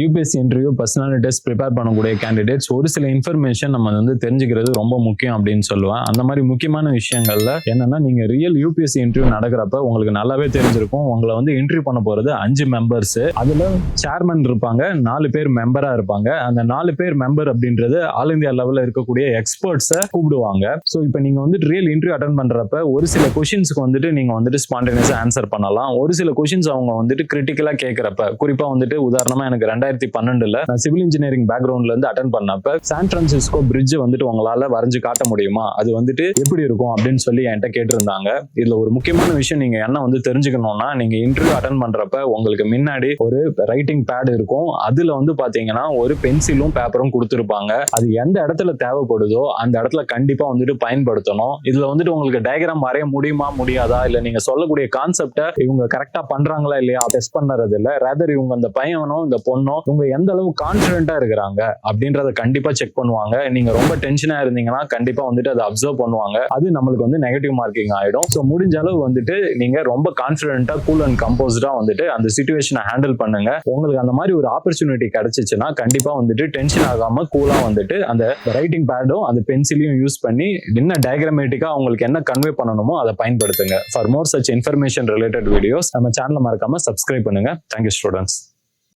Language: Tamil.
UPSC interview personality test prepare பண்ணக்கூடிய கேண்டிடேட்ஸ் ஒரு சில இன்ஃபர்மேஷன் நம்ம வந்து தெரிஞ்சுக்கிறது ரொம்ப முக்கியம் அப்படின்னு சொல்லுவேன். அந்த மாதிரி முக்கியமான விஷயங்கள்ல என்னன்னா நீங்க ரியல் யூபிஎஸ்சி இன்டர்வியூ நடக்கிறப்ப உங்களுக்கு நல்லாவே தெரிஞ்சிருக்கும். உங்களை வந்து இன்டர்வியூ பண்ண போறது அஞ்சு மெம்பர்ஸ் அதுல சேர்மன் இருப்பாங்க நாலு பேர் மெம்பரா இருப்பாங்க. அந்த நாலு பேர் மெம்பர் அப்படின்றது ஆல் இந்தியா லெவல்ல இருக்கக்கூடிய எக்ஸ்பர்ட்ஸை கூப்பிடுவாங்க. ஸோ இப்போ நீங்க வந்துட்டு ரியல் இன்டர்வியூ அட்டன் பண்றப்ப ஒரு சில கொஷின்ஸ்க்கு வந்துட்டு நீங்க வந்துட்டு ஸ்பான்டேனியஸா ஆன்சர் பண்ணலாம். ஒரு சில கொஷின்ஸ் அவங்க வந்துட்டு கிரிட்டிக்கலா கேட்குறப்ப குறிப்பா வந்துட்டு உதாரணமா எனக்கு ரெண்டு ரெண்டாயிரத்தி பன்னெண்டுல நான் சிவில் இன்ஜினியரிங் பேக்ரவுண்ட்ல இருந்து அட்டன் பண்ணப்ப சான் பிரான்சிஸ்கோ பிரிட்ஜ் வந்துட்டு உங்களால வரைஞ்சு காட்ட முடியுமா? அது வந்துட்டு எப்படி இருக்கும் அப்படின்னு சொல்லி என்கிட்ட கேட்டிருந்தாங்க. இதுல ஒரு முக்கியமான விஷயம் நீங்க என்ன வந்து தெரிஞ்சுக்கணும்னா நீங்க இன்டர்வியூ அட்டன் பண்றப்ப உங்களுக்கு முன்னாடி ஒரு ரைட்டிங் பேட் இருக்கும். அதுல வந்து பாத்தீங்கன்னா ஒரு பென்சிலும் பேப்பரும் கொடுத்துருப்பாங்க. அது எந்த இடத்துல தேவைப்படுதோ அந்த இடத்துல கண்டிப்பா வந்துட்டு பயன்படுத்தணும். இதுல வந்துட்டு உங்களுக்கு டயக்ராம் வரைய முடியுமா முடியாதா? இல்ல நீங்க சொல்லக்கூடிய கான்செப்டை இவங்க கரெக்டா பண்றாங்களா இல்லையா? டெஸ்ட் பண்றது இல்ல ரேதர் இவங்க அந்த பையனும் இந்த பொண்ணும் பண்ணணும். இவங்க எந்த அளவு கான்பிடென்ட்டா இருக்கிறாங்க அப்படின்றத கண்டிப்பா செக் பண்ணுவாங்க. நீங்க ரொம்ப டென்ஷனா இருந்தீங்கன்னா கண்டிப்பா வந்துட்டு அதை அப்சர்வ் பண்ணுவாங்க. அது நம்மளுக்கு வந்து நெகட்டிவ் மார்க்கிங் ஆயிடும். ஸோ முடிஞ்ச அளவு வந்துட்டு நீங்க ரொம்ப கான்பிடென்ட்டா கூல் அண்ட் கம்போஸ்டா வந்துட்டு அந்த சுச்சுவேஷனை ஹேண்டில் பண்ணுங்க. உங்களுக்கு அந்த மாதிரி ஒரு ஆப்பர்ச்சுனிட்டி கிடைச்சிச்சுன்னா கண்டிப்பா வந்துட்டு டென்ஷன் ஆகாம கூலா வந்துட்டு அந்த ரைட்டிங் பேடும் அந்த பென்சிலையும் யூஸ் பண்ணி என்ன டயக்ராமேட்டிக்கா உங்களுக்கு என்ன கன்வே பண்ணணுமோ அதை பயன்படுத்துங்க. For more such information related videos நம்ம சேனலை மறக்காம சப்ஸ்கிரைப் பண்ணுங்க. Thank you students